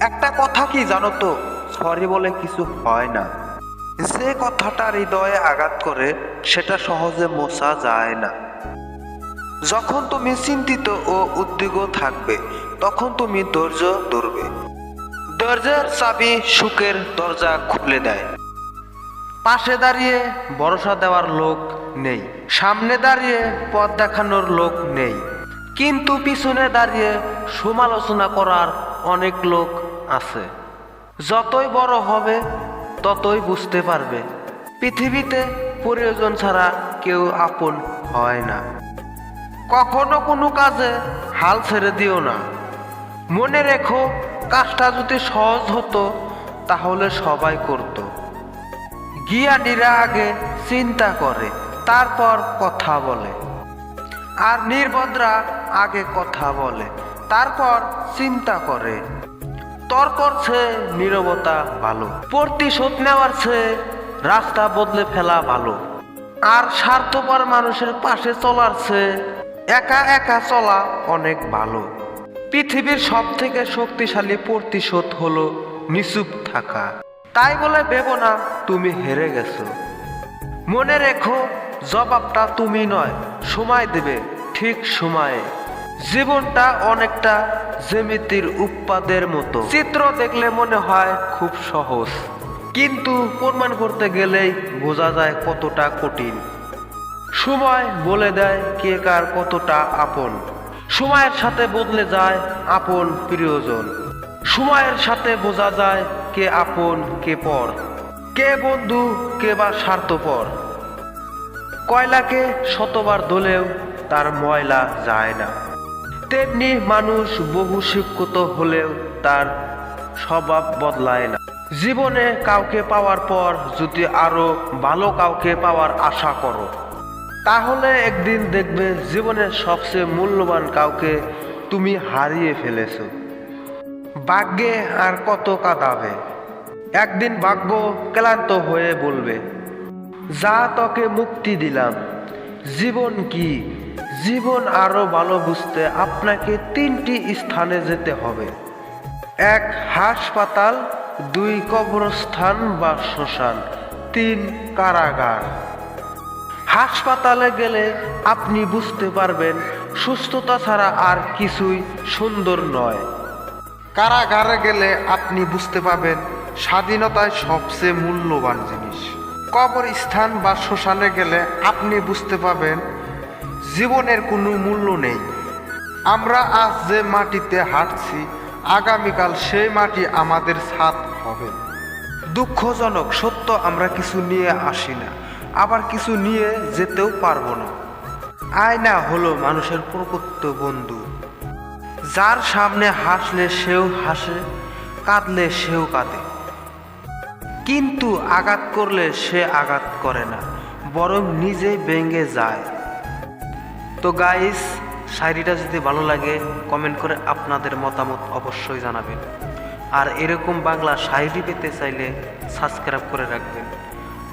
একটা কথা কি জানো তো? সরি বলে কিছু হয় না। যে কথাটা হৃদয়ে আঘাত করে, সেটা সহজে মোছা যায় না। যখন তুমি চিন্তিত ও উদ্বিগ্ন থাকবে, তখন তুমি ধৈর্য ধরবে। ধৈর্যের চাবি সুখের দরজা খুলে দেয়। পাশে দাঁড়িয়ে ভরসা দেওয়ার লোক নেই। সামনে দাঁড়িয়ে পথ দেখানোর লোক নেই। কিন্তু পিছনে দাঁড়িয়ে সমালোচনা করার অনেক লোক আছে। যতই বড় হবে, ততই বুঝতে পারবে। পৃথিবীতে প্রয়োজন ছাড়া কেউ আপন হয় না। কখনো কোনো কাজে হাল ছেড়ে দিও না। মনে রেখো, কাজটা যদি সহজ হতো, তাহলে সবাই করতো। জ্ঞানীরা আগে চিন্তা করে, তারপর কথা বলে। আর নির্বদরা আগে কথা বলে, তারপর চিন্তা করে। তর্কর চেয়ে নীরবতা ভালো। প্রতিশোধ নেওয়ার চেয়ে রাস্তা বদলে ফেলা ভালো। আর স্বার্থপর মানুষের পাশে চলার চেয়ে একা একা চলা অনেক ভালো। পৃথিবীর সব থেকে শক্তিশালী প্রতিশোধ হলো নিচুপ থাকা। তাই বলে ভেবো না, তুমি হেরে গেছো। মনে রেখো, জবাবটা তুমি নয়, সময় দেবে ঠিক সময়ে। জীবনটা অনেকটা জ্যামিতির উৎপাদের মতো। চিত্র দেখলে মনে হয় খুব সহজ। কিন্তু প্রমাণ করতে গেলেই বোঝা যায় কতটা কঠিন। সময় বলে দেয় কে কার কতটা আপন। সময়ের সাথে বদলে যায় আপন প্রিয়জন। সময়ের সাথে বোঝা যায় কে আপন, কে পর। কে বন্ধু, কে বা স্বার্থপর। কয়লাকে শতবার দোলেও তার ময়লা যায় না। তেমনি মানুষ বহু শিক্ষিত হলেও তার স্বভাব বদলায় না। জীবনে কাউকে পাওয়ার পর যদি আরও ভালো কাউকে পাওয়ার আশা করো, তাহলে একদিন দেখবে জীবনের সবচেয়ে মূল্যবান কাউকে তুমি হারিয়ে ফেলেছো। ভাগ্যে আর কত কাঁদাবে? একদিন ভাগ্য ক্লান্ত হয়ে বলবে, যা তোকে মুক্তি দিলাম, জীবন কি? জীবন আরও ভালো বুঝতে আপনাকে তিনটি স্থানে যেতে হবে। এক, হাসপাতাল, দুই, কবরস্থান বা শ্মশান, তিন, কারাগার। হাসপাতালে গেলে আপনি বুঝতে পারবেন, সুস্থতা ছাড়া আর কিছুই সুন্দর নয়। কারাগারে গেলে আপনি বুঝতে পাবেন স্বাধীনতায় সবচেয়ে মূল্যবান জিনিস। কবরস্থান বা শ্মশানে গেলে আপনি বুঝতে পাবেন জীবনের কোনো মূল্য নেই। আমরা আজ যে মাটিতে হাঁটছি, আগামীকাল সেই মাটি আমাদের ছাদ হবে। দুঃখজনক, সত্য আমরা কিছু নিয়ে আসি না, আবার কিছু নিয়ে যেতেও পারব না। আয়না হলো মানুষের প্রকৃত বন্ধু। যার সামনে হাসলে সেও হাসে, কাঁদলে সেও কাঁদে। কিন্তু আঘাত করলে সে আঘাত করে না, বরং নিজে ভেঙে যায়। তো গাইস শায়রিটা যদি ভালো লাগে কমেন্ট করে আপনাদের মতামত অবশ্যই জানাবেন। আর এরকম বাংলা শায়রি পেতে চাইলে সাবস্ক্রাইব করে রাখবেন।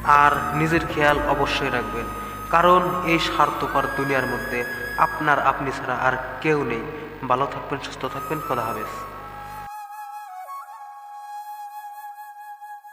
আর নিজের খেয়াল অবশ্যই রাখবেন। কারণ এই স্বার্থপর দুনিয়ার মধ্যে আপনার আপনি ছাড়া আর কেউ নেই। ভালো থাকবেন, সুস্থ থাকবেন, খোদা হাফেজ।